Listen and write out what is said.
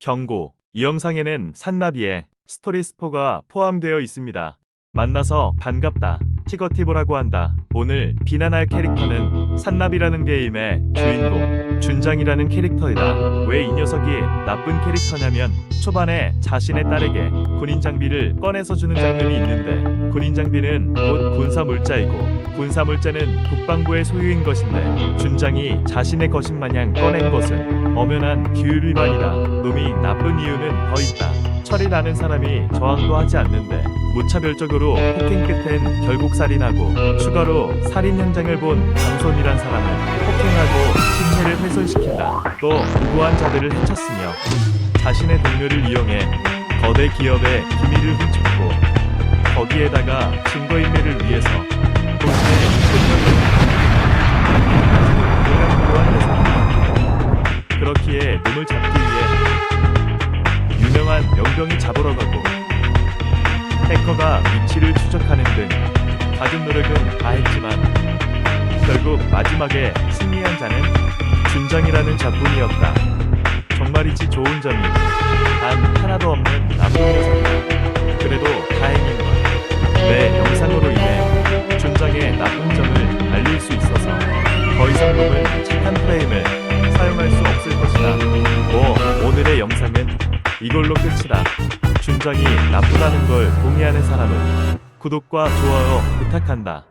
경고. 이 영상에는 산나비의 스토리 스포가 포함되어 있습니다. 만나서 반갑다. 티거티브라고 한다. 오늘 비난할 캐릭터는 산나비라는 게임의 주인공 준장이라는 캐릭터이다. 왜 이 녀석이 나쁜 캐릭터냐면 초반에 자신의 딸에게 군인 장비를 꺼내서 주는 장면이 있는데 군인 장비는 곧 군사 물자이고 군사 물자는 국방부의 소유인 것인데 준장이 자신의 것인 마냥 꺼낸 것은 엄연한 규율 위반이다. 놈이 나쁜 이유는 더 있다. 철이 나는 사람이 저항도 하지 않는데 무차별적으로 폭행 끝엔 결국 살인하고 추가로 살인 현장을 본 강손이란 사람은 폭행하고 신체를 훼손시킨다. 또 무고한 자들을 해쳤으며 자신의 동료를 이용해 거대 기업의 기밀을 훔쳤고 거기에다가 증거인멸을 위해서 그렇기에 놈을 잡기 유명한 명병이 잡으러 가고 해커가 위치를 추적하는 등 갖은 노력은 다 했지만 결국 마지막에 승리한 자는 준장이라는 자뿐이었다. 정말이지 좋은 점이 단 하나도 없는 나쁜 녀석이다. 그래도 다행인 건내 영상으로 인해 준장의 나쁜 점을 알릴 수 있어서 더 이상 놈은 착한 프레임을 사용할 수 없을 이걸로 끝이다. 준장이 나쁘다는 걸 동의하는 사람은 구독과 좋아요 부탁한다.